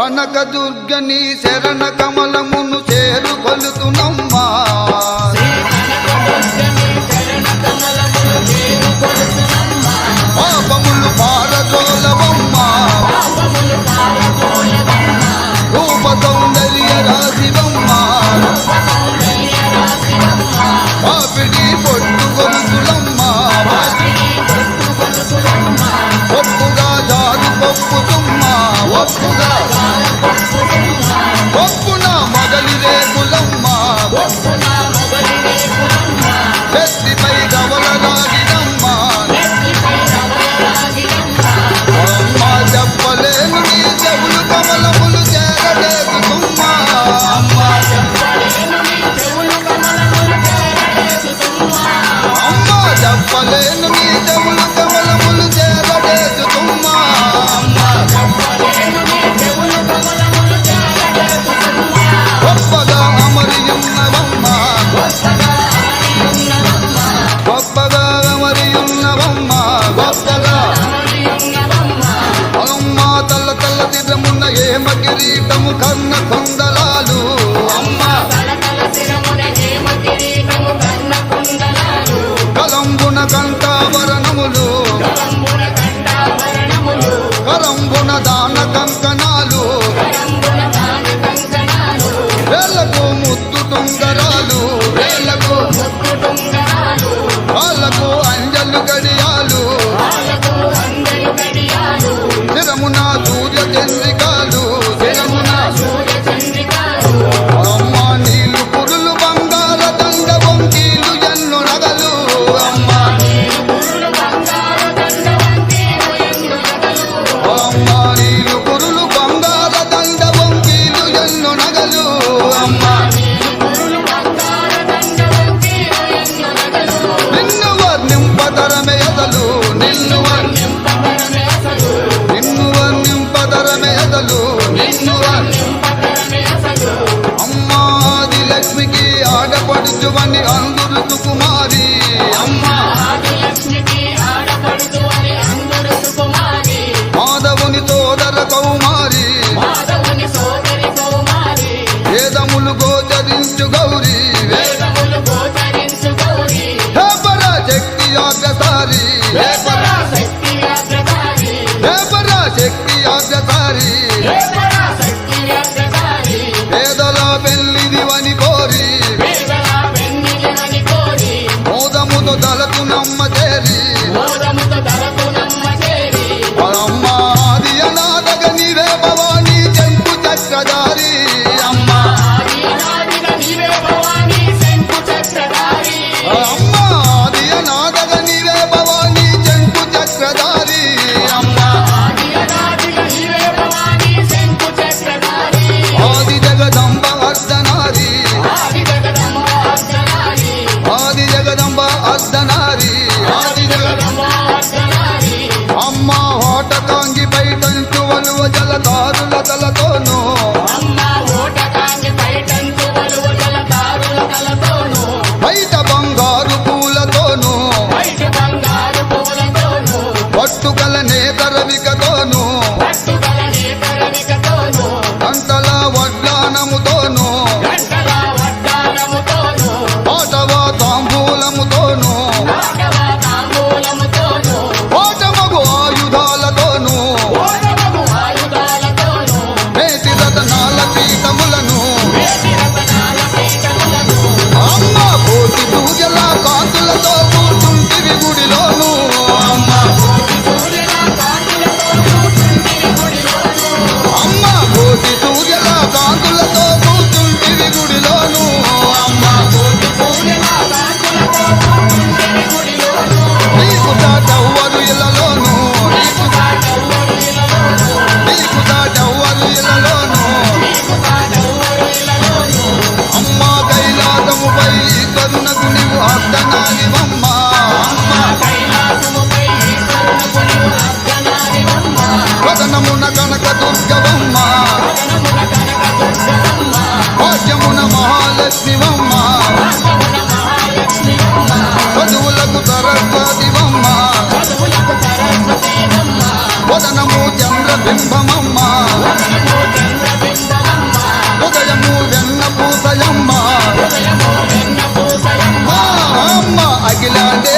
కనకదుర్గని శరణ కమలమును చేరు కొలుతునమ్మ. దినము కన్న కొందలాలు కలంబున కంఠాభరణములు. కలంబున దాన కంకణాలు. అందరు కుమారి అమ్మ. మాధవుని సోదర కౌమారి. వేదములు గోచరించు గౌరీ. శక్తి అగ్రసారి శక్తి అగ్రసారి